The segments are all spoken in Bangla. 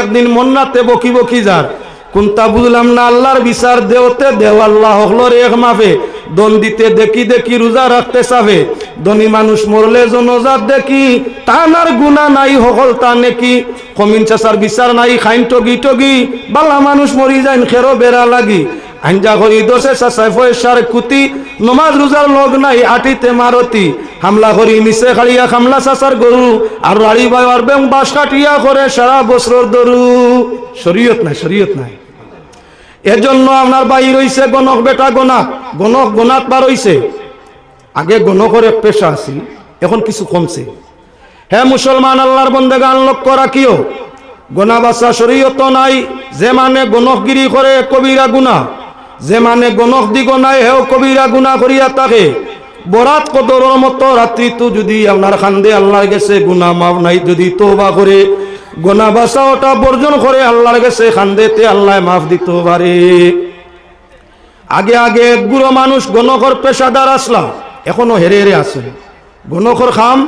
একদিন মন্নাতে বকি বকি যার। কোনটা বুঝলাম না আল্লাহর বিচার দেওতে দেও আল্লাহ হকলর এক মাফে। দন দিতে দেখি দেখি রোজা রাখতে চাবে। ধনী মানুষ মরলে জনজাত দেখি তানার গুণা নাই, হকল তা নেকি। কমিন চাষার বিচার নাই, খাইন টগি টগি, বালা মানুষ মরি যায় খেরো বেড়া লাগি। আঞ্জা করি দোষে পয়সার কুতি, নমাজ রোজার লগ নাই, আটিতে মারতি। হামলা করি নিচে খাড়িয়া খামলা চাষার গরু, আর রাড়ি বাবার বেং বাস কাটিয়া করে সারা বছর দরু। নাই নাই। এজন্য আপনার বাই রইছে গণক বেটা গণাক গণক গণাত বার হইছে আগে গণকর এক পেশা আছিল, এখন কিছু কমছে। হে মুসলমান, আল্লাহর বন্দে গান লক্ষ্য রাখিও। গনা বাসা শরীয়ত নাই, যে মানে গণকগিরি করে কবিরা গুণা যে মানে গণক দি গনায় হেও কবিরা গুণা করিয়া তাকে। বরাত কদরের মতো রাত্রি তো যদি আপনার খান্দে আল্লাহর গেছে গুণা মাফ নাই যদি তোবা করে গোনা বাসা ওটা বর্জন করে আল্লাহর গেছে খান্দে তে আল্লাহ মাফ দিতে পারে আগে আগে এক গুরো মানুষ গণকর পেশাদার আসলাম এখনও হেরে হেরে আছে। গণকর খাম,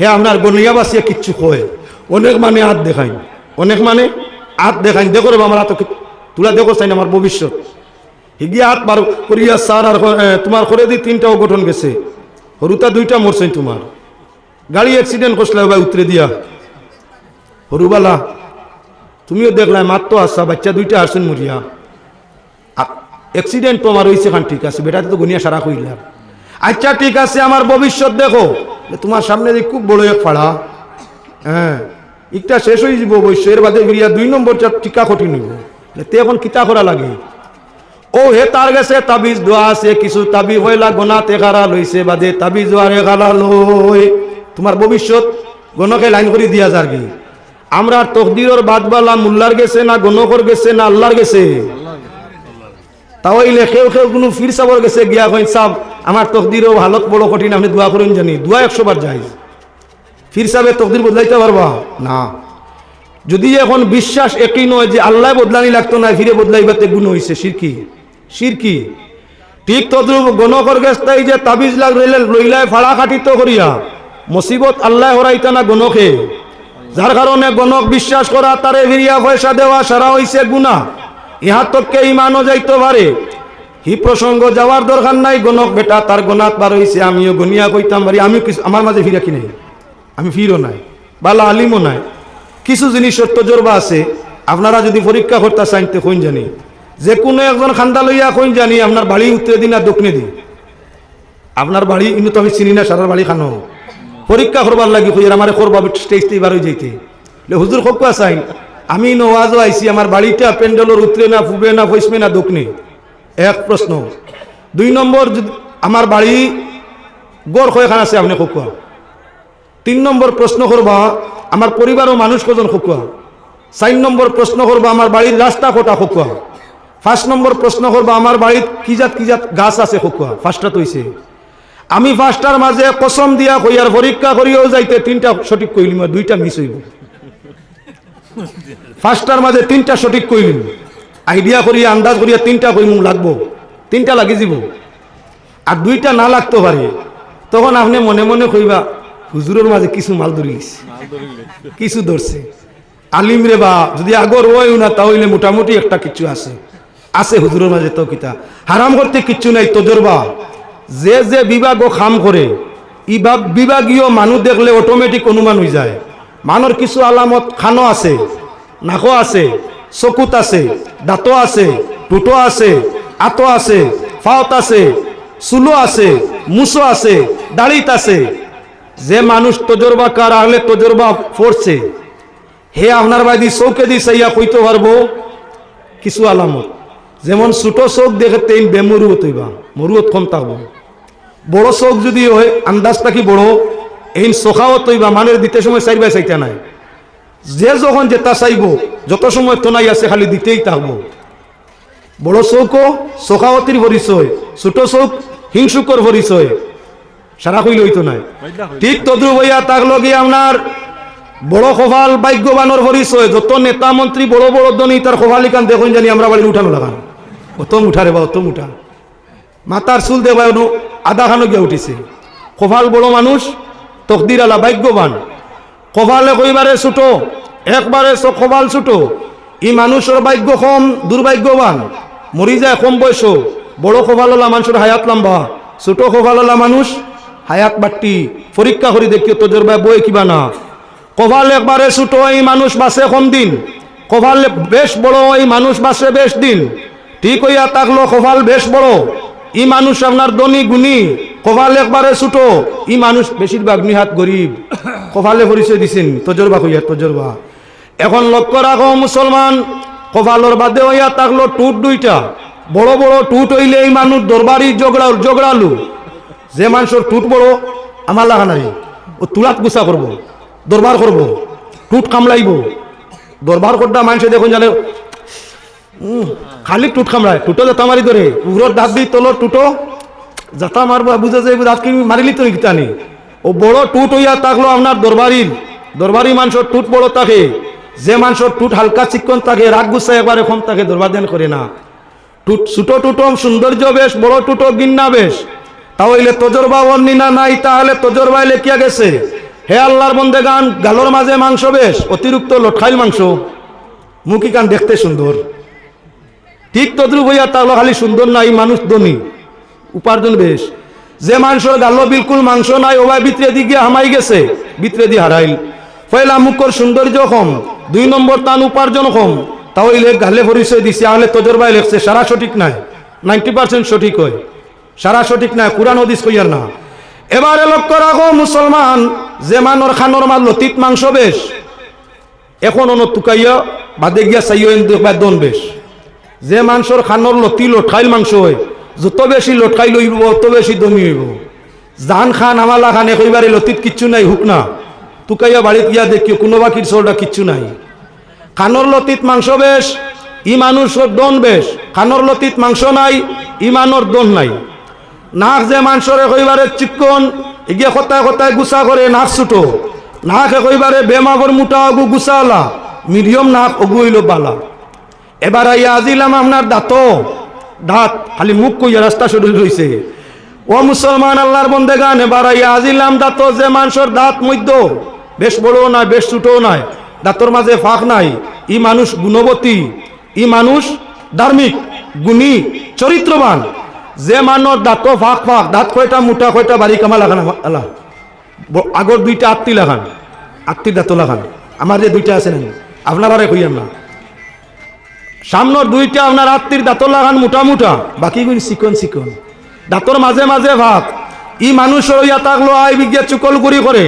হে আপনার গনিয়া বাসিয়া কিচ্ছু কয়। অনেক মানে হাত দেখাই অনেক মানে হাত দেখাই দেখো রে আমার হাত তুলা দেখো চাই আমার ভবিষ্যৎ হিগিয়া বার করিয়া সার আর তোমার করে দি তিনটা অঘটন গেছে। হরুতা দুইটা মরছে তোমার। গাড়ি অ্যাক্সিডেন্ট করছিল ভাই উতরে দিয়া। হরুবালা, তুমিও দেখলাই মাত্র আসা, বাচ্চা দুইটা আসছেন মরিয়া। অ্যাক্সিডেন্ট তোমার হয়েছে খান, ঠিক আছে, বেটাতে তো গুনিয়া সারা কইলাম আচ্ছা ঠিক আছে, আমার ভবিষ্যৎ দেখো। তোমার সামনে যে খুব বড় এক ফাড়া। হ্যাঁ ইকটা শেষ হয়ে যাব অবশ্য, এর বাদে দুই নম্বর টিকা কঠিন হইব। তে এখন কিতা করা লাগে? ও হে তার গেছে তাবিজ, দোয়া আছে, কিছু তাবি হইলা গোনাতে গারা লইছে বাদে তাবিজ দোয়ারে গালা লই। তোমার ভবিষ্যৎ গণকে লাইন করে দিয়া যার কি আমরা তকদিরর বাদবালা মুল্লার গেছে না গণকর গেছে না আল্লাহর গেছে? তাহলে কেউ কেউ কোনো ফির সাবর গেছে, গিয়া কইন, সাব, আমার তকদিরও হালত বড় কঠিন, আপনি দোয়া করুন জানি। দোয়া একশো বার যাই ফির সাহেব তকদির বদলাইতে পারবা? না। যদি এখন বিশ্বাস একই নয় যে আল্লাহ বদলানি লাগতো না, ফিরে বদলাইবাতে গুণ হয়েছে সিরকি সিরকি। ঠিক তদ্রুপ গণকর গেস্তাই যে তাবিজ লাগ রইলে রইলায় ফাড়া খাটিত করিয়া। মুসিবত আল্লাহ হরাইতা না গণকে। যার কারণে গণক বিশ্বাস করা, তারে ফিরিয়া পয়সা দেওয়া সারা হইছে গুণা। ইহা তোকে ইমানও যাইতে পারে। হি প্রসঙ্গ যাওয়ার দরকার নাই, গণক বেটা, তার গণাত বার হইছে, আমিও গনিয়া কইতাম পারি। কিছু আমার মাঝে ফিরা কি নাই? আমি ফিরও নাই, বালা আলিমও নাই। কিছু জিনিসের তজরবা আছে। আপনারা যদি পরীক্ষা করতে চান তো কইন জানি। যে কোনো একজন খান্দা লইয়া কইন জানি আপনার বাড়ি উত্তরে দিন আর দক্ষিণে দিন। আপনার বাড়ি কিন্তু তো আমি চিনি না, সারার বাড়ি খানো। পরীক্ষা করবার লাগি কই আমার করবা স্টেজতে বার হয়ে যাইতে। হুজুর খোক চাইন, আমি নওয়াজও আইছি, আমার বাড়িটা প্যান্ডেলের উত্তরে না ফুবে না, পশ্চিমে না, দক্ষিণে? এক প্রশ্ন। দুই নম্বর আমার বাড়ি গড় কয়খান আছে, আপনি খোকুয়া তিন নম্বর প্রশ্ন করবা, আমার পরিবারও মানুষ কজন খোকুয়া চার নম্বর প্রশ্ন করবা, আমার বাড়ির রাস্তা কোটা খোকুয়া ফার্স্ট নম্বর প্রশ্ন করবা, আমার বাড়ির কি জাত কি জাত গাছ আছে খোকুয়া ফার্স্টটা তৈছে আমি ফার্স্টার মাঝে কসম দিয়া কইয়ার পরীক্ষা করিও যাইতে তিনটা সঠিক কইলিম দুইটা মিস হইব। ফার্স্টার মাঝে তিনটা সঠিক কইলিম আইডিয়া করিয়া, আন্দাজ করিয়া তিনটা কইম, লাগবো। তিনটা লাগি যাব। আর দুইটা না লাগতে পারে, তখন আপনি মনে মনে কইবা, হুজুরের মাঝে কিছু মাল ধরিস কিছু ধরছে। আলিম রে বা, যদি আগর ওই না, তাহলে মোটামুটি একটা কিছু আছে। আছে হুজুরের মাঝে তো কিতা। হারাম করতে কিচ্ছু নাই তজরবা যে যে বিভাগ ও খাম করে ইভাগ বিভাগীয় মানুষ দেখলে অটোমেটিক অনুমান হয়ে যায়। মানুষ কিছু আলামত, খানো আছে নাকো আছে, চকুত আছে দাঁতো আছে টুটো আছে, আতো আছে, ফাওত আছে, চুলো আছে মুসো আছে, দাড়িত আছে। যে মানুষ তজরবা কার আহলে তজরবা পড়ছে, হে আপনার বাদি চৌকে দি চাইয়া কইতে পারব, কিছু আলামত। যেমন ছোট চোখ দেখে তেইন বেমরুত হইবা মরুত কম থাকব বড় চোখ যদি হয়, আন্দাজ থাকি বড় এই চোখাও তৈবা, মানের দিতে সময় চাইবা চাইতে নাই। যে যখন যেটা চাইব, যত সময় তোনাই আছে, খালি দিতেই থাকব বড় চৌকো চোখাওতির পরিচয়, ছোট চৌক হিংসুকর পরিচয়, সারা কইল হইতো নাই। ঠিক তদ্রু হইয়া তাক লগে আপনার বড় খোভাল ভাগ্যবানোর পরিচয়, যত নেতা মন্ত্রী বড় বড় দনি, তার খোভালিকান দেখুন জানি আমরা বাড়ির উঠানো লাগান। অতম উঠারে বা অতম উঠা। মাতার চুল দেবা আধা খানো উঠিছে। কভাল বড় মানুষ, তকদির আলা ভাগ্যবান। কপালে কইবারে ছোট, একবারে কবাল ছুটো। ই মানুষের ভাগ্য কম দুর্ভাগ্যবান মরি যায় কম বয়স। বড় খোভাললা মানুষের হায়াত লম্বা। ছোট খোভাললা মানুষ, হায়াত বাট্টি। পরীক্ষা করে দেখি তোদের ভাই বই কিবা না। কভাল একবারে ছোট এই মানুষ বাসে কম দিন। কভাল বেশ বড় এই মানুষ বাসে বেশ দিন। ঠিক হইয়া থাকল কভাল বেশ বড়। ই মানুষ আপনার ধনী, গুণী। কভাল একবারে ছোট। ই মানুষ বেশিরভাগ নিহাত গরিব। কভালে পরিচয় দিছেন, তজরবা কইয়া, তজরবা। এখন লক্ষ্য রাখো, মুসলমান কপালর বাদে হইয়া থাকল টুট দুইটা। বড় বড় টুট হইলে এই মানুষ দরবারি জগড়া জগড়ালু। যে মানুষের টুট বড়, আমার লাগা নাই। ও তুলাত গুছা করব, দরবার করব, টুট কামলাইব। দরবার করটা মানুষে দেখুন জানে খালি টুট কামড়ায়। টুটো যাতা মারি ধরে উগ্রর দাঁত দি তলর টুটো। যাতা মারবা বুঝে যে দাঁত কি মারিলি তো কিতানি ও বড় টুট হইয়া থাকল আপনার দরবারির দরবারি মানুষের টুট বড় থাকে যে মানুষের টুট হালকা চিকন থাকে রাগ গুছায় একবারে এখন তাকে দরবার দেন করে না। টুট ছোট টুটম সৌন্দর্য বেশ, বড় টুটো গিন্না বেশ। তাহলে তজরবা বর্ণিনা নাই, তাহলে তজরবা লেখিয়া গেছে। হে আল্লাহর বন্দে গান গালোর মাঝে মাংস বেশ অতিরিক্ত লটখাইল মাংস। মুখি কান দেখতে সুন্দর ঠিক তদ্রুপ হইয়া তাহলে খালি সুন্দর নাই, মানুষ ধনী। উপার্জন বেশ। যে মানুষের গালো বিলকুল মাংস নাই ওবাই ভিতরে দিকে হামাই গেছে, ভিতরে দিয়ে হারাইল। পয়লা মুখর সৌন্দর্য কম, দুই নম্বর তান উপার্জন কম। তাহলে গালে পরিচয় দিছে, আহলে তজরবাই লেখছে, সারা সঠিক নাই, নাইনটি পার্সেন্ট সঠিক হয় সারা সঠিক নাই, কোরআন হদিস কইয়ার না। এবারে লক্ষ্য রাখো, মুসলমান, যে মানর খানর মাল লতিত মাংস বেশ। এখন অন বাদে গিয়া চাইও দন বেশ। যে মাংসর খানর লতি লটখাইল মাংস হয়, যত বেশি লটখাই লইব অত বেশি দমি হইব। জান খান আমালা খান একইবারে লতিত কিচ্ছু নাই, হুক না। তুকাইয়া বাড়িত গিয়া দেখিও, কোনো বাকির চলটা কিচ্ছু নাই। খানর লতিত মাংস বেশ ই মানুষের দন বেশ। খানর লতিত মাংস নাই ই ইমানর দন নাই। নাক যে মাংসরে কইবারে চিকন এগিয়ে কথায় কথায় গুছা করে নাক ছুটো। নাক কইবারে বেমাগর মোটা অগু গুছালা, মিডিয়াম নাক অগু হইল বালা। এবার আইয়া আজিলাম আপনার দাঁত দাঁত, খালি মুখ কইয়া রাস্তা সরু রইছে ও মুসলমান আল্লাহর বন্দে গান এবার আইয়া আজিলাম দাঁত যে মানুষের দাঁত মধ্য, বেশ বড় নাই, বেশ ছোট নাই, দাঁতর মাঝে ফাঁক নাই, ই মানুষ গুণবতী, ই মানুষ ধার্মিক, গুণী, চরিত্রবান। যে মানুষ দাঁত ফাঁক ফাঁক, দাঁত কয়টা মোটা, কয়টা বাড়ি কামা লাগান আল্লাহ আগর দুইটা আত্মি লাগান, আত্মির দাঁত লাগান। আমার যে দুইটা আছে না, আপনারা কইয়ান না। সামনের দুইটা আপনার আত্মীর দাঁতর লাগান মোটা মোটা। বাকিগুলি চিকন চিকন। দাঁতর মাঝে মাঝে ভাত। ই মানুষ ইয়া থাকল আই বিজ্ঞা চুকলগুড়ি করে।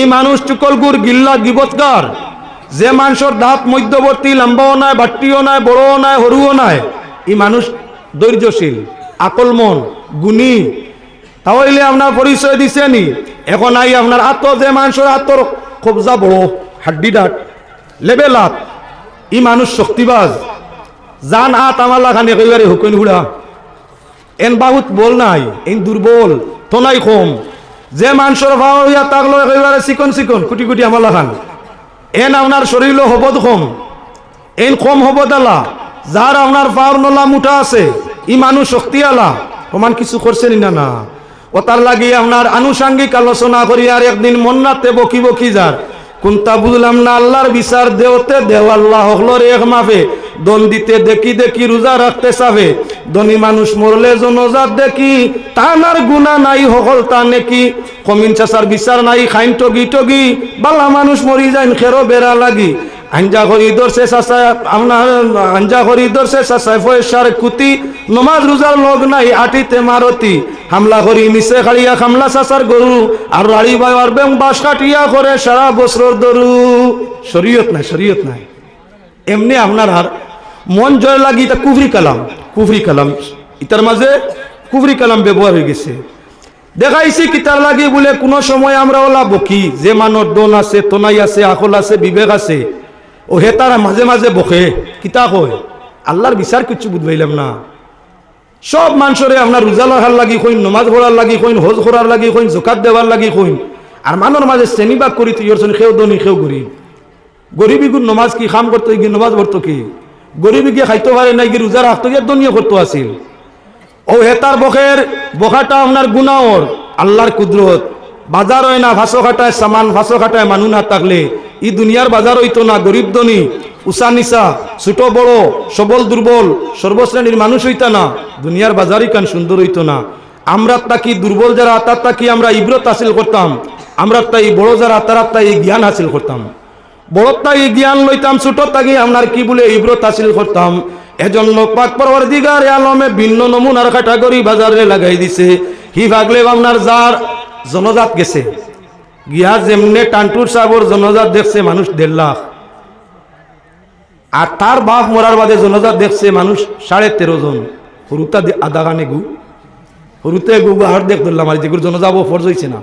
ই মানুষ চুকলগুর গিল্লা গিবৎকার। যে মানুষের দাঁত মধ্যবর্তী, লম্বাও নাই, বাট্টিও নাই, বড়ও নাই, সরুও নাই, ই মানুষ ধৈর্যশীল আকলমন গুণী। তাহলে আপনার পরিচয় দিছে নি? এখন আই আপনার আত্ম, যে মানুষের আত্মর কবজা বড়, হাড্ডি ডাট লেবেল হাত ই মানুষ শক্তিবাজ। জান হাত আমার লাগান একেবারে হুকন হুড়া। এন বাহুত বল নাই, এন দুর্বল, তনাই কম। যে মানুষের ভাও হইয়া তাকলো একেবারে চিকন চিকন, কুটি কুটি আমার লাগান এন আপনার শরীর হবদ কম। এন কম হবদ আলা। যার আপনার পাওয়ার নলা মুঠা আছে, ই মানুষ শক্তি আলা। প্রমাণ কিছু করছেন না না ও তার লাগি আপনার আনুষাঙ্গিক আলোচনা করি আর একদিন মন রাতে বকি বকি যার কোনটা বুঝলাম না আল্লাহর বিচার দেওতে দেও আল্লাহ এক মাফে। দন দিতে দেখি দেখি রোজা রাখতে চাবে। ধনী মানুষ মরলে জনজাত দেখি তানার গুণা নাই হকল তা নেকি। কমিন চাচার বিচার নাই, খাইন টগি টগি, বালা মানুষ মরি যাইন খেরো বেড়া লাগি। আঞ্জা করি দর্শে চাচায় আপনার আঞ্জা করি দর্শে চাচায় পয়সার কুতি নমাজ রোজার লগ নাই, আটিতে মারতি হামলা করি নিচে খাড়িয়া খামলা চাচার গরু আর রাড়ি বাবার বেং বাস কাটিয়া করে সারা বছর দরু শরীয়ত নাই শরীয়ত নাই। এমনি আপনার আর মন জয় লাগি এটা কুফরি কালাম কুফরি কালাম। ইতার মাঝে কুফরি কালাম ব্যবহার হয়ে গেছে। দেখাইছি কিতার লাগি বলে, কোনো সময় আমরা ওলা বকি, যে মানর দন আছে, তনাই আছে আকল আছে, বিবেক আছে, ও হে তারা মাঝে মাঝে বকে। কিতা কয়? আল্লাহর বিচার কিছু বুঝবাইলাম না। সব মানুষরে আপনার রোজা লাগার লাগি কইন, নমাজ পড়ার লাগি কইন, হজ করার লাগি কইন জোকাত দেওয়ার লাগি কইন। আর মানর মাঝে শ্রেণীবাগ করি, তুই সেও দনি সেও গরিব। গরিবী গুণ নমাজ কি, খাম করতো কি নমাজ পড়তো কি? গরিবী গিয়ে খাইতে পারে নাই, কি রোজা রাখতো গিয়ে দনীয় করতো আছিল ও হেতার বখের বখাটা আপনার গুনাওর আল্লাহর কুদরত। বাজার হয় না, ভাসো খাটায় সামান, ভাসো খাটায় মানুষ না থাকলে। ই দুনিয়ার বাজার হইতো না, গরিব ধনী উষা নিশা ছোট বড়, সবল দুর্বল, সর্বশ্রেণীর মানুষ হইতা না, দুনিয়ার বাজারই কান সুন্দর হইতো না। আমরা তাকি দুর্বল যারা, তার তাকি আমরা ইব্রত হাসিল করতাম। আমরা তাই বড় যারা, তারা তাই জ্ঞান হাসিল করতাম। বড়তা এই জ্ঞান লইতাম, ছোট তাকে আপনার কি বলে ইব্রত হাসিল করতাম। এজন্য পাক পরবর দিগার আলমে ভিন্ন নমুনার কাটাগরি বাজারে লাগাই দিছে। হি ভাগলে আপনার যার জনজাত গেছে। গিয়া যেমনে টান্টুর সাবর জনজাত দেখছে মানুষ দেড় লাখ। আর তার বাপ মরার বাদে জনজাত দেখছে মানুষ সাড়ে তেরো জন। হরুতা আধা গানে গু। হরুতে গু হার দেখ ধরলাম আর যেগুলো জনজাব ফরজ হয়েছে না।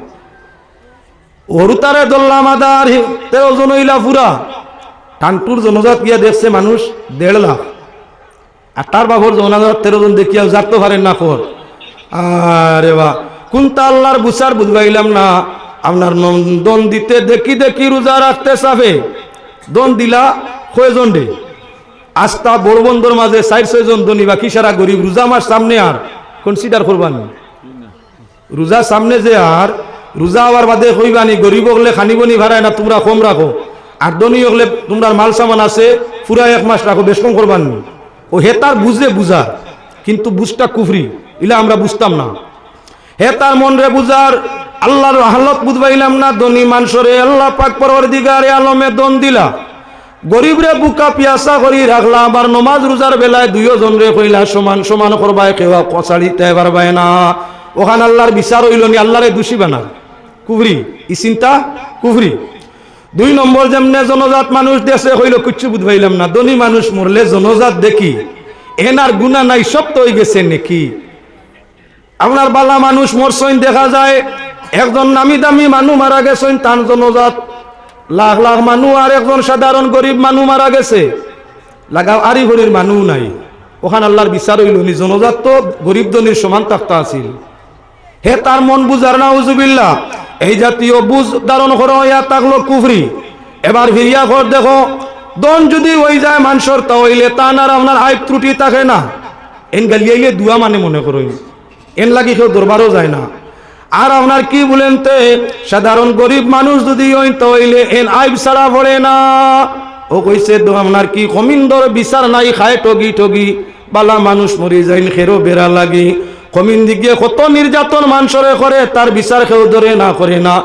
হরুতারে ধরলাম আদার হি- তেরো জন হইলা পুরা টান্টুর জনজাত গিয়া দেখছে মানুষ দেড় লাখ। আর তার বাবর জনজাত তেরো জন দেখিয়া জারতে পারেন না কর। আরে বা কোনটা আল্লাহর বুসার বুঝবাইলাম না। আপনার দন দিতে দেখি দেখি রোজা রাখতে চাবে। দন দিলা কয়জন ডে আস্তা বড় বন্ধুর মাঝে চার ছয়জন ধনী বাকি সারা গরিব, রোজা মাস সামনে আর কনসিডার করবান? রোজা সামনে যে আর রোজা আবার বাদে কইবানি গরিব হলে খানিবনি ভাড়ায়, না তোমরা কম রাখো। আর ধনী হলে তোমরা মাল সামান আছে পুরা এক মাস রাখো, বেশ কম করবান ও হে তার বুঝে বুঝা কিন্তু বুঝটা কুফরি, ইলা আমরা বুঝতাম না। হে তার মন রে বুঝার, আল্লাহর হালত বুঝবাইলাম না, ধনী মানুষরে আল্লাহ পাক পরবর দিগারে আলমে দন দিলা। গরিব রে বুকা পিয়াসা করি রাখলা আবার নমাজ রোজার বেলায় দুইও জন রে কইলা, সমান সমান করবায় কেবা কচাড়িতে পারবায় না। ওখান আল্লাহর বিচার হইল নি, আল্লাহরে দোষী বানা কুফরি ই চিন্তা কুফরি দুই নম্বর যেমনে জনজাত মানুষ দেশে হইল, কিচ্ছু বুঝবাইলাম না। ধনী মানুষ মরলে জনজাত দেখি এনার গুণা নাই, সব তো হয়ে গেছে নাকি। আপনার বালা মানুষ মরসইন দেখা যায়, একজন নামি দামি মানুষ মারা গেছেন তান জনজাত। লাখ লাখ মানুষ আর একজন সাধারণ গরিব মানুষ মারা গেছে। লাগাও আরি ভরির মানুষ নাই। ওখান আল্লাহর বিচার হইল নি জনজাত তো, গরিব ধনির সমান তাক্তা আছিল। হে তার মন বুঝার না উজুবিল্লা এই জাতীয় বুঝ ধারণ করো, ইয়া তাকলো কুফরি। এবার ফিরিয়া কর দেখো, দন যদি ওই যায় মানুষের তা হইলে তা না আপনার আইপ ত্রুটি থাকে না। এন গালিয়াইলে দুয়া মানে মনে করো। এন লাগি কেউ দরবারও যায় না। আর আপনার কি বলেন তে, সাধারণ গরিব মানুষ যদি ওই তো হইলে এন আইব ছাড়া পড়ে না। ও কইছে তো আপনার কি কমিন্দর বিচার নাই, খায় টগি টগি বালা মানুষ মরি যাইন, খেরো বেড়া লাগি। কমিন দিকে কত নির্যাতন মানুষরে করে, তার বিচার কেউ ধরে না, করে না।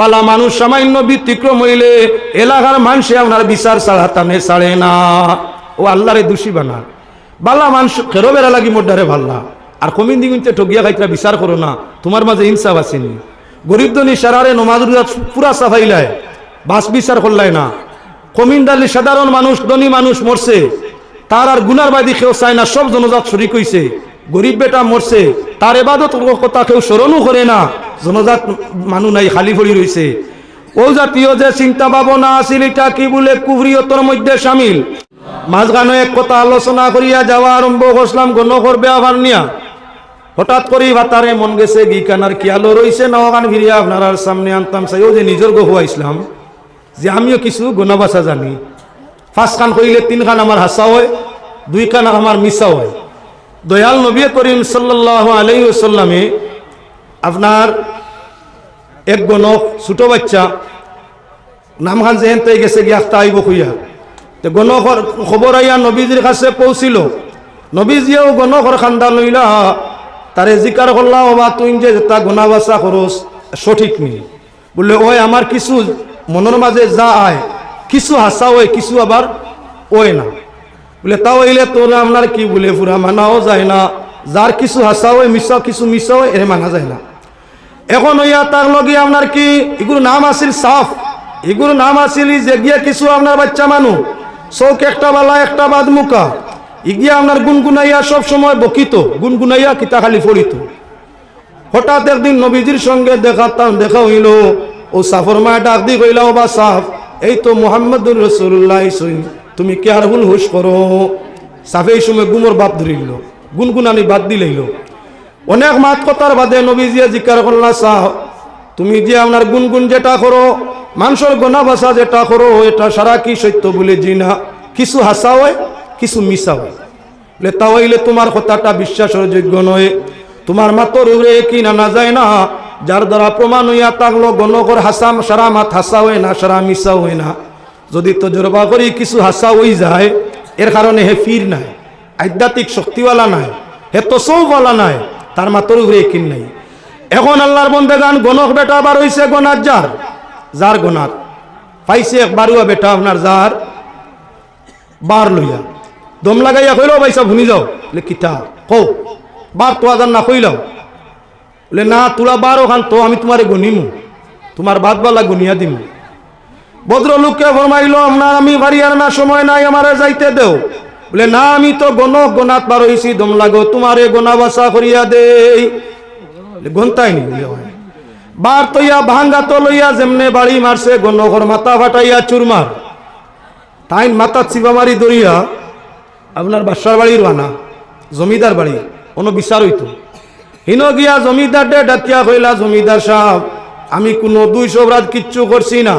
বালা মানুষ সামান্য ব্যতিক্রম হইলে এলাকার মানুষে আপনার বিচার ছাড়া তানে ছাড়ে না। ও আল্লাহরে দোষী বানা। বালা মানুষ খেরো বেড়া লাগি মোড্ডারে ভাল্লা। আর কমিন দিগুনতে ঠগিয়া খাইতরা বিচার করো না, তোমার মাঝে ইনসাফ আসেনি। গরিব দনি সারারে নমাজ পুরা সাফাইলায় বাস বিচার করলাই না। কমিনদালি সাধারণ মানুষ, ধনী মানুষ মরছে, তার আর গুনার বাদি কেউ চায় না, সব জনজাত শরিক হইছে। গরিব বেটা মরছে, তার এবাদত কথা কেউ স্মরণও করে না। জনজাত মানুষ নাই, খালি ভরি রইছে ও জাতীয় যে চিন্তা ভাবনা আছিল এটা কি বলে কুবরিয়তর মধ্যে সামিল? মাঝখানে এক কথা আলোচনা করিয়া যাওয়া আরম্ভ করছিলাম গণ করবে আবার নিয়া। হঠাৎ করেই ভাতারে মন গেছে, গি কানার কিয়ালো রইছে নওগান ফিরিয়া আপনার সামনে আনতাম চাই ও যে নিজের গহু ইসলাম যে আমিও কিছু গণবাসা জানি। পাঁচ খান কইলে তিন খান আমার হাসা হয় দুই খান আমার মিশা হয়। দয়াল নবী করিম সাল্লাহ আলাইসাল্লামে আপনার এক গণক, ছোট বাচ্চা, নাম খান যেহেন তাই গেছে গিয়া আইব খুইয়া। তো গণকর খবর আইয়া নবীজির কাছে পৌঁছিল। নবীজিয়েও গণকর খান্দা লইলা, তারে জিকার করলা বা তুই যে তা গোনা বাসা খরচ সঠিক নেই। বললে, ওই আমার কিছু মনের মাঝে যা আয়, কিছু হাসা হয়, কিছু আবার ওই না। বলে তাও হইলে তোর আপনার কি বলে পুরা মানাও যায় না। যার কিছু হাসা হয়, মিশাও, কিছু মিশাও এর মানা যায় না। এখন হইয়া তার লগে আপনার কি এগুলো নাম আছিল সাফ। এগুলো নাম আছিল ই যে গিয়া কিছু আপনার বাচ্চা মানুষ। চৌক একটা বালা, একটা বাদ মুখা ইগিয়া আপনার গুনগুনাইয়া সব সময় বকিত। গুনগুনাইয়া কিতা খালি ফরিত। হঠাৎ একদিন নবীজির সঙ্গে দেখাতাম দেখা হইল, ও সাফর মায় ডাক দি কইলা ও বা সাফ। এই তো মোহাম্মদুর রসুল্লাহ তুমি কেয়ারফুল হুশ করো? সাফে এই সময় গুমর বাপ ধরিল, গুনগুনানি বাদ দিলেইল। অনেক মাত কথার বাদে নবীজিয়া জিকার করলা সাহ তুমি যে আপনার গুনগুন যেটা করো মানুষের গোনা ভাষা যেটা করো, এটা সারা কি সত্য বলে জি না কিছু হাসা হয়, কিছু মিশা হয়। বলে তা হইলে তোমার কথাটা বিশ্বাসের যোগ্য নয়। তোমার মাতর উড়ে কি না না যায় না। যার দ্বারা প্রমাণ হইয়া থাকল, গণকর হাসাম সারা মাত হাসা হয় না, সারা মিশা হয় না। যদি তো জরবা করি, কিছু হাসা হই যায়। এর কারণে হে ফির নাই, আধ্যাত্মিক শক্তিওয়ালা নাই, হে তো সৌওয়ালা নাই, তার মাতর উপরে কিন নাই। এখন আল্লাহর বন্ধে গান গণক বেটা আবার হইছে গনাত যার যার গনাত পাইছে এক বারুয়া বেটা আপনার যার, বার লইয়া। দম লাগাইয়া কইল ভাই সব শুনি যাও। বলে, কিতা? কও, বার তো আজান না কইলাও। বলে, না তোরা বার ওখান তো, আমি তোমারে গনিমু তোমার বাদ বালা গুনিয়া দিমু। ভদ্রলোককে ফরমাইল, আপনার আমি বাড়ি আর না, সময় নাই, আমারে যাইতে দেও। বলে, না, আমি তো গণ গনাত বার হইছি দম লাগো তোমারে গোনা বাসা করিয়া দেই। গন্তাই নি বার তৈয়া, ভাঙ্গা তো লইয়া যেমনে বাড়ি মারছে, গণঘর মাথা ফাটাইয়া চুরমার। তাইন মাথা চিবা মারি দরিয়া আপনার বাসার বাড়ির বানা, জমিদার বাড়ি, কোনো বিচার হইতো। হিন গিয়া জমিদার ডে ডাকিয়া কইলা, জমিদার সাহেব, আমি কোনো দুই সবরাত কিচ্ছু করছি না।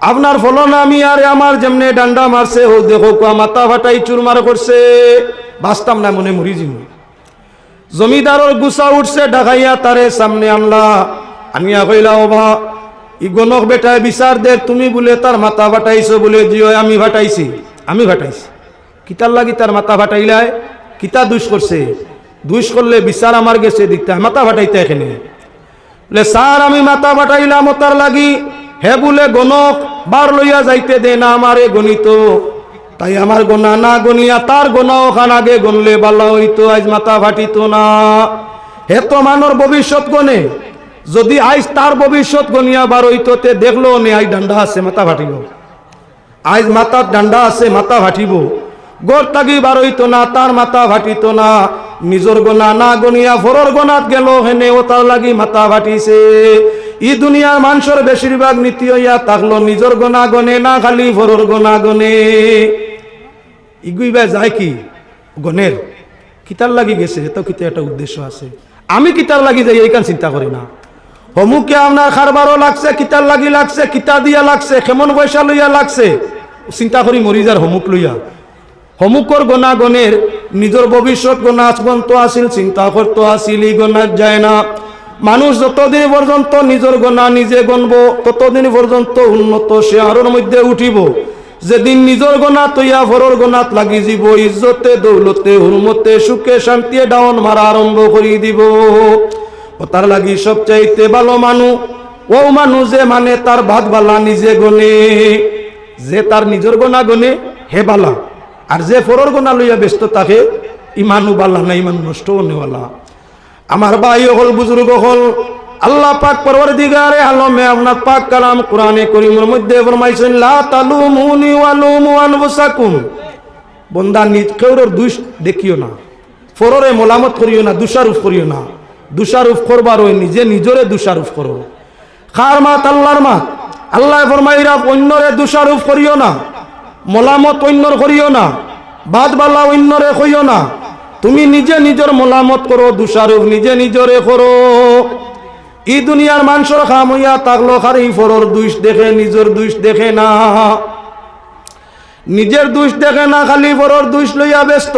আপনার ফলন আমি আর আমার যেমনে ডান্ডা মারছে ও দেখো কুয়া মাথা ফাটাই চুরমার করছে। বাঁচতাম না মনে মরি জিম। জমিদারর গুসা উঠছে, ডাকাইয়া তারে সামনে আনলা। আনিয়া কইলা, ও ভা ই গণক বেটায় বিচার দে, তুমি বলে তার মাথা ফাটাইছো বলে জিও আমি ফাটাইছি আমি ফাটাইছি। কিতার লাগি তার মাথা ফাটাইলাই কিতা দুষ করছে? দুষ করলে বিচার আমার গেছে দিতে মাথা ফাটাইতে এখানে। বলে, স্যার, আমি মাথা ফাটাইলাম তার লাগি। হে বলে গণক, বার লইয়া যাইতে দে না আমারে গণিত। তাই আমার গোনা না গনিয়া তার গোনা ওখান আগে গনলে বালা হইতো, আজ মাথা ফাটিত না। হে তো মানর ভবিষ্যৎ গনে যদি আজ তার ভবিষ্যৎ গনিয়া বার হইতো, তে দেখল নে আজ ডান্ডা আছে, মাথা ফাটিব। আজ মাথার ডান্ডা আছে, মাথা ফাটিব। গোর তাগি বার হইতো না, তার মাথা ফাটিত না। নিজর গোনা না গনিয়া ফরর গোনাত গেল হেনে, ও তার লাগি মাথা ফাটিছে। ই দুনিয়ার মানুষের বেশিরভাগ নীতি হইয়া থাকল, নিজর গোনা গনে না খালি ফরর গোনা গনে ইগুইবা যায় কি? গনের কিতার লাগি গেছে তো কিতা একটা উদ্দেশ্য আছে। আমি কিতার লাগি যাই এই কান চিন্তা করি না। হমুকে আপনার খারবারও লাগছে, কিতার লাগি লাগছে, কিতা দিয়া লাগছে, কেমন পয়সা লইয়া লাগছে? চিন্তা করি মরি যার হমুক লইয়া। হমুকর গনা গনের নিজের ভবিষ্যৎ গনা আজগন্ত আসিল চিন্তা করতো আসিল এই গনার যায় না। মানুষ যতদিন পর্যন্ত নিজের গনা নিজে গণব, ততদিন পর্যন্ত উন্নত শেয়ারের মধ্যে উঠিব। যেদিন নিজের গনা তৈয়া ভরর গনাত লাগি যাব ইজ্জতে, দৌলতে, হুরমতে, সুখে, শান্তিয়ে ডাউন মারা আরম্ভ করি দিব। তার লাগি সবচাইতে ভালো মানু, ও মানুষ যে মানে তার ভাত বালা নিজে গনে যে তার নিজের গোনা গনে হে বালা। আর যে ফরর গোনা লইয়া ব্যস্ত থাকে, ইমানু বালা না, ইমান নষ্ট হনেওয়ালা আমার ভাই হল বুজুর্গ হল। আল্লাহ পাক পরবর দিগারে আলমে আপনার পাক কালাম কোরআনে করিমের মধ্যে ফরমাইছেন, লা তালুমুনি ওয়ালুমু আনফুসাকুম। বন্দা নিজ কেউর দুষ দেখিও না। ফররে মোলামত করিও না দুষারুফ করিও না। দুষারুফ করবার ওই নিজে নিজরে দুষারুফ করো। খার মাত? আল্লাহর মাত। আল্লাহ ফরমাইরা অন্যরে দুষারুফ করিও না। মোলামত অন্যর করিও না। বাদ বালা অন্যরে কইও না। তুমি নিজে নিজের মোলামত করো দুষারুফ নিজে নিজরে করো। ই দুনিয়ার মানুষের খাম হইয়া তাকলো খারি, ফরর দুষ দেখে, নিজের দুষ দেখে না। নিজের দুষ দেখে না, খালি বড়র দুষ লইয়া ব্যস্ত।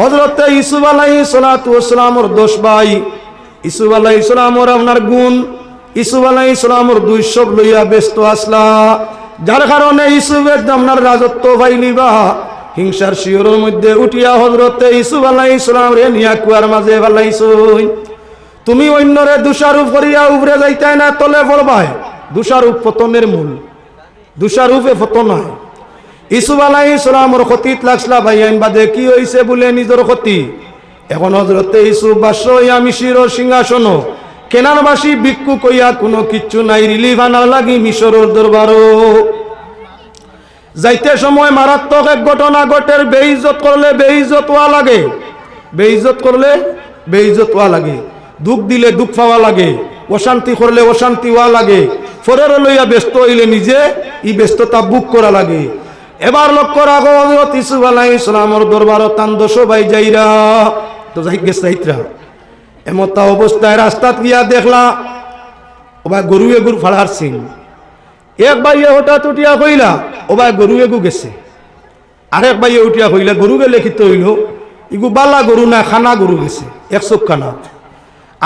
হজরতে ইসুফ আলাই সালাতামর দোষ ভাই। ইসুফ আলাই ইসলামর আপনার গুণ। ইসুফ আলাই ইসলামর দুই সব লইয়া ব্যস্ত আসলা। যার কারণে ইসুফের আপনার রাজত্ব পাইলিবা হিংসার শিওরের মধ্যে উঠিয়া হজরতে ইসুফ আলাই ইসলাম রে নিয়া কুয়ার মাঝে ফেলাইছই। তুমি অন্যরে দুষারূপ করিয়া উপরে যাইতে না, তলে পড়বাই। দুষারূপ পতনের মূল। দুষারূপে পতন হয়। ইসুফ আলাই ইসলামর ক্ষতিত লাগসলা ভাই, আইন বাদে কি হইছে বলে নিজের ক্ষতি? এখন হজরতে ইসুফ বাস আমি শির সিংহাসন। কেনানবাসী ভিক্ষু কইয়া কোনো কিচ্ছু নাই, রিলিফ আনার লাগি মিশরের দরবারও। যাইতে সময় মারাত্মক এক ঘটনা ঘটের বেইজত করলে বেইজত হওয়া লাগে। বেইজত করলে বেইজত হওয়া লাগে। দুঃখ দিলে দুঃখ পাওয়া লাগে। অশান্তি করলে অশান্তি হওয়া লাগে। ফরের লইয়া ব্যস্ত হইলে নিজে ই ব্যস্ততা বুক করা লাগে। এবার লক্ষ্য রাখো হজরত ইসুফ আলাই ইসলামর দরবার তান্দ সবাই যাইরা, তো যাই গেছে যাইতরা। এমতা অবস্থায় রাস্তাত গিয়া দেখলা, ওবা গরু এগুর ফাড়ার সিং। এক বাইয়ে হঠাৎ উঠিয়া কইলা ওবা গরু এগু গেছে। আরেক বাইয়ে উঠিয়া কইলা গরু গেলে খিত হইল ইগু বালা গরু না, খানা গরু গেছে, এক চোখ খানা।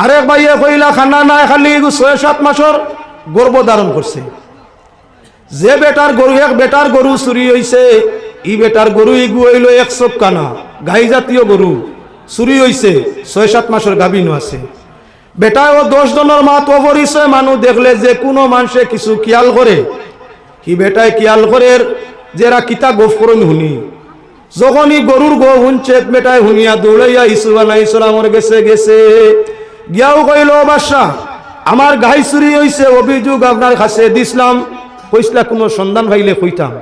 আরেক ভাইয়ে কইলা খানা নাই খালি এগু ছয়, সাত মাসর গর্ভ ধারণ করছে। যে বেটার গরু, এক বেটার গরু চুরি হইছে, ই বেটার গরু ইগু হইল একশো কানা গাই জাতীয় গরু, চুরি হইছে, ছয়, সাত মাসের গাভিনও আছে। বেটা ও দশ জনের মাত অপরিচয় মানুষ দেখলে যে কোনো মানুষে কিছু খেয়াল করে। কি বেটায় খেয়াল করে যেরা কিতা গোফ করুন শুনি। যখনই গরুর গো শুনছে বেটায় শুনিয়া দৌড়াইয়া ইসু আলাই ইসলামর গেছে গেছে। গিয়াও কইল বাদশাহ আমার গাই চুরি হইছে অভিযোগ আপনার কাছে দিছিলাম। কইসলা কোনো সন্ধান ভাইলে কইতাম।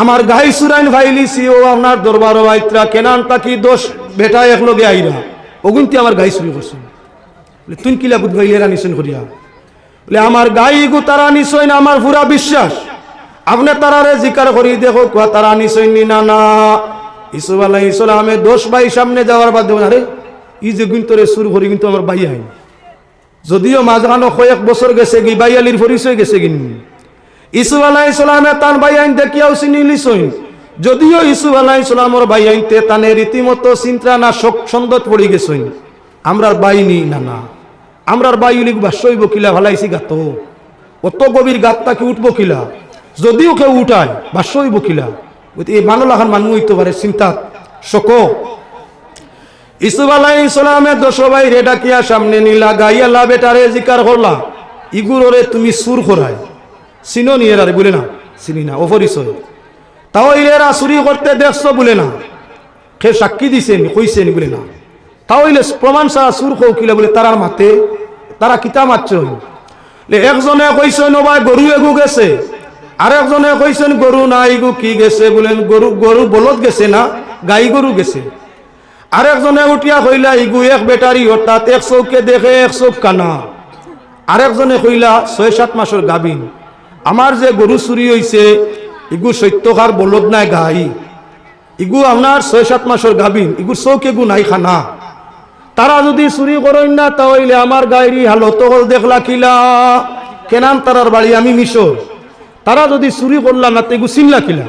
আমার গাই চুরাইন ভাইলিছি ও আপনার দরবার আইত্রা কেনান তাকি দোষ? বেটা একলগে আইরা অগুনতি আমার গাই চুরি করছেন বলে, তুই কিলা বুধ ভাইলেরা নিছেন করিয়া? বলে, আমার গাই গু তারা নিছই না আমার পুরা বিশ্বাস। আপনি তারারে জিকার করি, দেখো, কুয়া তারা নিছই নি? না না। ইসুফ আল্লাহ ইসলামে দোষ ভাই সামনে যাওয়ার বাদ দেব না রে ই যে কিন্তু রে সুর করি, কিন্তু আমার ভাই আইন। যদিও মাঝখানো কয়েক বছর গেছে কি, ভাই আলির পরিচয় গেছে কিনি ইসুফ আলাহ ইসলামে তান ভাই আইন দেখিয়াও চিনি লিছই যদিও ইসুফ আলাহ ইসলামর ভাই আইনতে তানে রীতিমতো চিন্তা না শোক সন্দত পড়ি গেছই আমরার বাইনি না না। আমরার বাইলি বাসইব কিলা ভালাইছি গাত। অত গভীর গাতটা কি উঠবো কিলা? যদিও কেউ উঠায় বাসইব কিলা। এই মানুলাখান মানুষ হইতে পারে, চিন্তা শোক। ইসুফ আলাই ইসলামে দশ ভাই রেডা কিয়া সামনে নিলা গাইয়ালা বেটারে জিকার করলা। ইগুররে তুমি সুর করায় চিনো নি এরারে, বলে না, চিনি না, অপরিচয়। তাও ইলেরা চুরি করতে দেখছ, বলে না। সে সাক্ষী দিছেন, কইছেন, বলে না। তাও ইলে প্রমাণ সুর কৌ কিলা, বলে তারার মাতে তারা কিতা মারছ একজনে কইছেন ও ভাই গরু এগু গেছে। আর একজনে কইছেন গরু না ইগু কি গেছে? বলেন গরু গরু বলদ গেছে না, গাই গরু গেছে। আর একজনে উঠিয়া কইলা, ইগু, এক বেটারি অর্থাৎ এক চৌকে দেখে এক চৌক কানা। আর একজনে কইলা, ছয়, সাত মাসের গাবিন। আমার যে গরু চুরি হইছে ইগু সত্যকার বলদ নাই গাই। ইগু আপনার ছয়, সাত মাসের গাবিন। ইগু, চৌক এগু নাই খানা। তারা যদি চুরি করেন না, তাহলে আমার গাড়ি হালত হল দেখলা কিলা। কেনান তারার বাড়ি, আমি মিশর তারা যদি চুরি করলা না তো এগু চিনলা কিলা।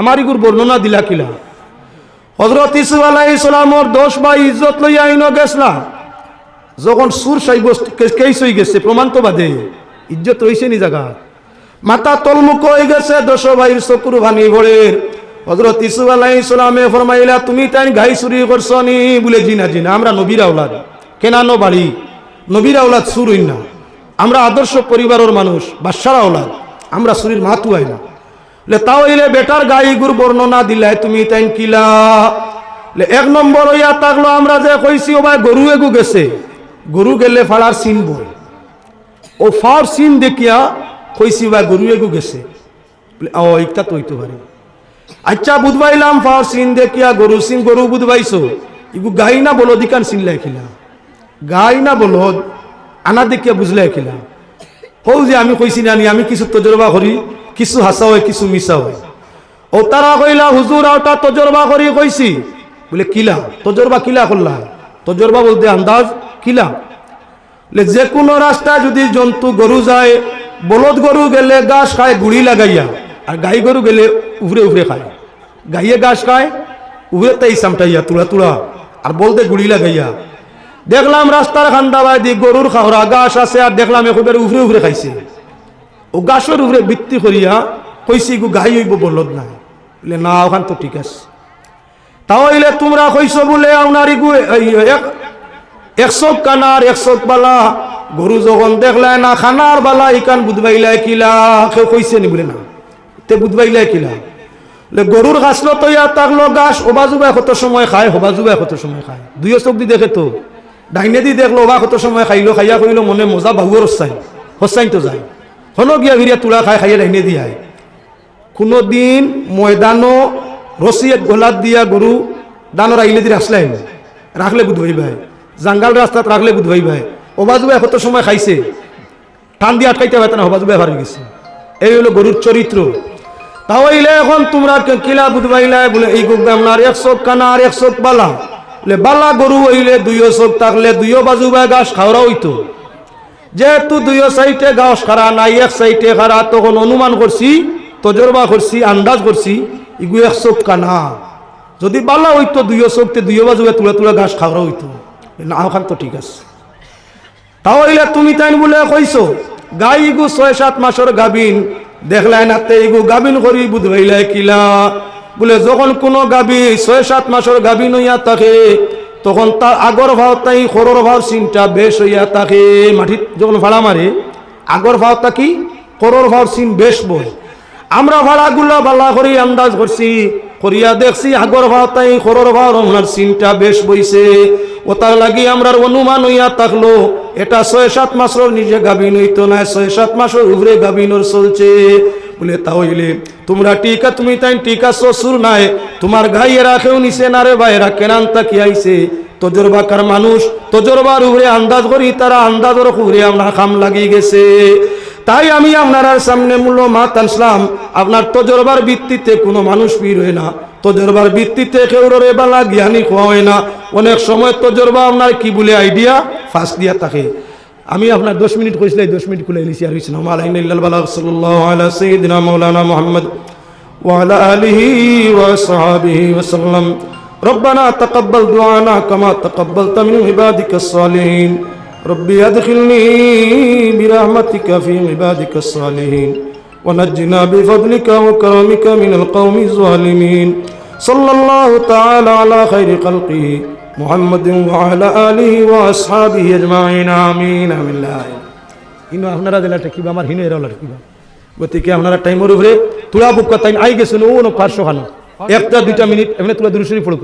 আমার ইগুর বর্ণনা দিলা কিলা। হজরত ইসু আলাই ইসলামর দোষ বা ইজ্জত লইয়া আইন গেছলা। যখন সুর সাইব কেস হয়ে গেছে, প্রমাণ তো বাদে। ইজ্জত রয়েছে নি জায়গা মাথা তলমুখ হয়ে গেছে, দশ ভাইয়ের চকুর ভানি ভরে হজরত ইসু আলাই ইসলামে ফরমাইলা, তুমি তাই গাই চুরি করছ নি বলে, জিনা জিনা, আমরা নবীর আওলাদ। কেনানো বাড়ি নবীর আওলাদ সুর হইন না। আমরা আদর্শ পরিবারের মানুষ, বাদশার আওলাদ। আমরা চুরির মাতু আই না। তাও ইলে বেটার গাই গুর বর্ণনা দিলাই, তুমি তাই কিলা? এক নম্বর হইয়া থাকল আমরা যে কইছি, ও ভাই, গরু এগু গেছে। গরু গেলে ফাড়ার সিন বই। ও ফার সিন দেখিয়া কইছি, ভাই, গরু এগু গেছে। ও একটা তো হইতে পারে। আচ্ছা বুধবাইলাম ফার সিন দেখিয়া গরু সিন, গরু বুধবাইছো। ইগু গাই না বলদ ইকান সিন লেখিলা গাই না বলদ আনা দেখিয়া বুঝলে খিলা। হৌ যে আমি কইছি না আমি কিছু তজরবা করি, কিছু হাসা হয়, কিছু মিশা হয়। ও তারা কইলা, হুজুর, আওটা তজরবা করি কইছি। বলে, কিলা? তজরবা কিলা করলা? তজরবা বলতে আন্দাজ, কিলা? বলে, যে কোনো রাস্তায় যদি জন্তু গরু যায়, বলদ গরু গেলে গাছ খায় গুড়ি লাগাইয়া। আর গাই গরু গেলে উভরে উভরে খায়। গাইয়ে গাছ খায় উভরে তাই সামটাইয়া তুলা তুলা। আর বলতে গুড়ি লাগাইয়া। দেখলাম রাস্তার খান্ডা বাই দি গরুর খাওয়া গাছ আছে, আর দেখলাম একেবারে উভরে উভরে খাইছে। ও গাছের উপরে বৃত্তি করিয়া কইছি, গু, গাই হইব বলদ না বলে, না, ওখান তো ঠিক আছে। তাও তাহলে তোমরা কইছো বলে আপনার ইগু একশো কানার একশো বালা। গরু যখন দেখলাই না, খানার বালা, ইকান বুধবাইলাই কিলা? কেউ কইছে নি বলে, না। তে বুধবাইলাই কিলা। গরুর গাছলো তৈয়া তাকলো গাছ ওবাজুবা কত সময় খায় হবাজুবা কত সময় খায়। দুইও চোখ দি দেখে তো। ডাইনে দি দেখল ওবা কত সময় খাইলো, খাইয়া কইলো মনে মজা হসাই হসাইন তো যায়। হনো গিয়া ভিড়িয়া তুলা খায়, খাইয়া ডাইনে দিয়ায় কোনো দিন ময়দানো রসি এক গোলাত দিয়া গরু দানোর আইলে দিয়ে আসলেন রাখলে বুধ ভাই জাঙ্গাল রাস্তাত রাখলে বুধ ভাই ওবাজুবা কত সময় খাইছে। টান দিয়ে আটকাইতে পারত না হবাজুবা হারিয়ে গেছে। এই হলো গরুর চরিত্র তাহলে এখন তোমরা কিলা বুধবাইলাই বলে, এই গুক আপনার এক চোখ কানা আর এক চোখ বালা। বলে বালা গরু হইলে দুইও চোখ থাকলে দুইও বাজু বা গাছ খাওয়া হইতো। যেহেতু দুইও সাইটে গাছ খারা নাই, এক সাইটে খারা তখন অনুমান করছি, তজরবা করছি, আন্দাজ করছি, ইগু এক চোখ কানা। যদি বালা হইতো, দুইও চোখতে দুইও বাজুবে, তুলে তুলে গাছ খাওয়া হইতো। না ওখান তো ঠিক আছে। তাহলে তুমি তাই বলে কইছো, গাই ইগু ছয় সাত মাসের গাবিন দেখলাই না তে ইগু গাবিন করি বুধ হইলে কিলা। বলে, যখন কোনো গাবি ছয় সাত মাসের গাবিন হইয়া থাকে, তখন তার আগর ভাব তাই খরর ভাব চিন্তা বেশ হইয়া থাকে। মাটিত যখন ভাড়া মারে, আগর ভাবটা কি? খরর ভাব চিন বেশ বই। আমরা ভাড়াগুলো বালা করি, আন্দাজ করছি, করিয়া দেখছি আগর ভাব তাই খরর ভাব ওনার চিন্তা বেশ বইছে। ও তার লাগি আমরার অনুমান হইয়া থাকল, এটা ছয় সাত মাসের নিজে গাভিন হইতো না, ছয় সাত মাসের উপরে গাভিনর চলছে। বলে তাহলে তোমরা টিকা, তুমি তাই টিকা শ্বশুর নাই, তোমার গাইয়ে রাখেও নিছে না রে ভাইরা, কেনান তাকি আইছে? তজরবাকার মানুষ তজরবার উপরে আন্দাজ করি, তারা আন্দাজের উপরে আমরা খাম লাগি গেছে। তাই আমি আপনার সামনে মূল্য মাত আপনার তজরবার ভিত্তিতে কোনো মানুষ পীর হয় না। তজরবার ভিত্তিতে কেউরে বালা জ্ঞানী খোয়া হয় না অনেক সময় তজরবা আপনার কি বলে আইডিয়া ফার্স্ট দিয়া থাকে আমি আপনার দশ মিনিট কইছিলাম দশ মিনিট খুলে লিছি আর হয়েছিল আলাইন বালাক সাল্লাল্লাহু আলা সাইয়্যিদিনা মাওলানা মুহাম্মদ وعلى آله وصحبه وسلم ربنا تقبل دعانا كما تقبلت من عبادك الصالحين ربي أدخلني برحمتك في عبادك الصالحين ونجنا بفضلك وكرمك من القوم الظالمين صلى الله تعالى على خير خلقه محمد وعلى آله وأصحابه أجمعين آمين آمين لا ইনো আপনারা দিলাটা কিবা আমার হিনো এরা কিবা গতিকে আপনারা টাইমের উপরে তুলা বুক কথা আই গেছেন ও নো পাঁচশো খানো একটা দুইটা মিনিট এমনি তুলা দুরুশরী পড়ুক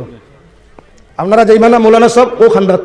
আপনারা যাইবা না মৌলানা সব ও খান্দাত